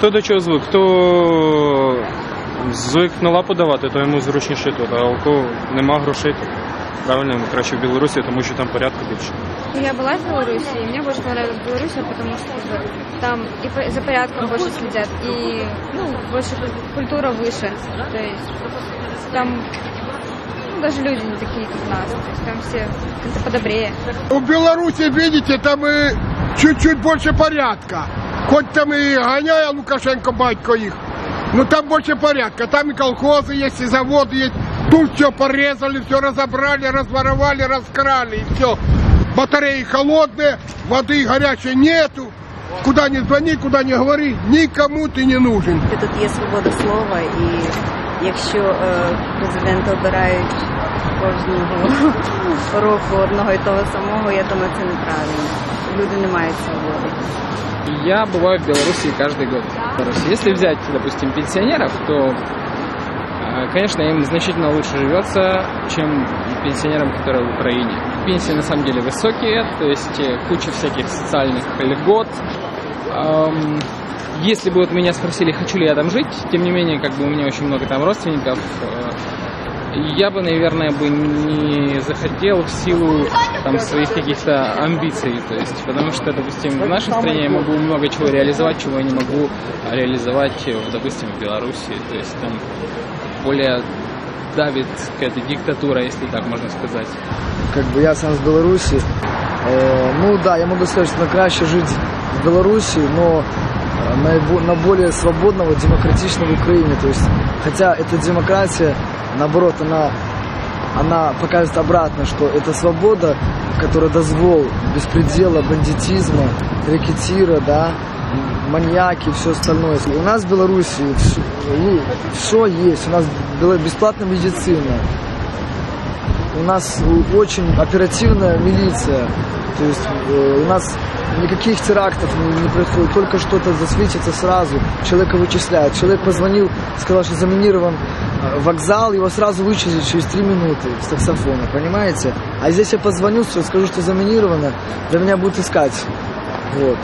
Хто до чого звик? Хто звик на лапу давати, то йому зручніше тут. А у кого нема грошей, то правильно йому краще в Білорусі, тому що там порядку більше. Я была в Беларуси, и мне больше понравилась Беларусь, потому что как бы, там и по- за порядком больше следят, и ну, больше куль- культура выше. То есть там ну, даже люди не такие, как у нас. То есть там все как-то подобрее. У Беларуси, видите, там и чуть-чуть больше порядка. Хоть там и гоняя Лукашенко батько их, но там больше порядка. Там и колхозы есть, и заводы есть. Тут все порезали, все разобрали, разворовали, раскрали, и все. Батареи холодные, воды горячей нету. Куда ни звони, куда ни говори, никому ты не нужен. Тут є свобода слова, і якщо е, президента обирають кожного року одного і того самого, я думаю, це неправильно. Люди не мають. Я бываю в Беларуси каждый год. Если взять, допустим, пенсионеров, то, э, конечно, им значительно лучше живется, чем пенсионерам, которые в Украине. Пенсии на самом деле высокие, то есть э, куча всяких социальных льгот. Если бы вот меня спросили, хочу ли я там жить, тем не менее, как бы у меня очень много там родственников, э, я бы, наверное, бы не захотел в силу там своих каких-то амбиций, то есть, потому что, допустим, в нашей стране я могу много чего реализовать, чего я не могу реализовать, э, допустим, в Беларуси, то есть там более давит какая-то диктатура, если так можно сказать. как бы я сам з Білорусі. Е, ну да, я можу сказати, що краще жити в Білорусі, но е, наибо- на более свободного, демократичного Украине. То есть, хотя эта демократия, наоборот, она, она показывает обратно, что это свобода, которая дозвол беспредела, бандитизма, рэкетира, да, маньяки и все остальное. У нас в Беларуси все есть. У нас бесплатная медицина, у нас очень оперативная милиция. То есть э, у нас никаких терактов не, не происходит, только что-то засветится сразу, человека вычисляют. Человек позвонил, сказал, что заминирован э, вокзал, его сразу вычислят через три минуты с таксофона, понимаете? А здесь я позвоню, скажу, что заминировано, для меня будут искать. Вот.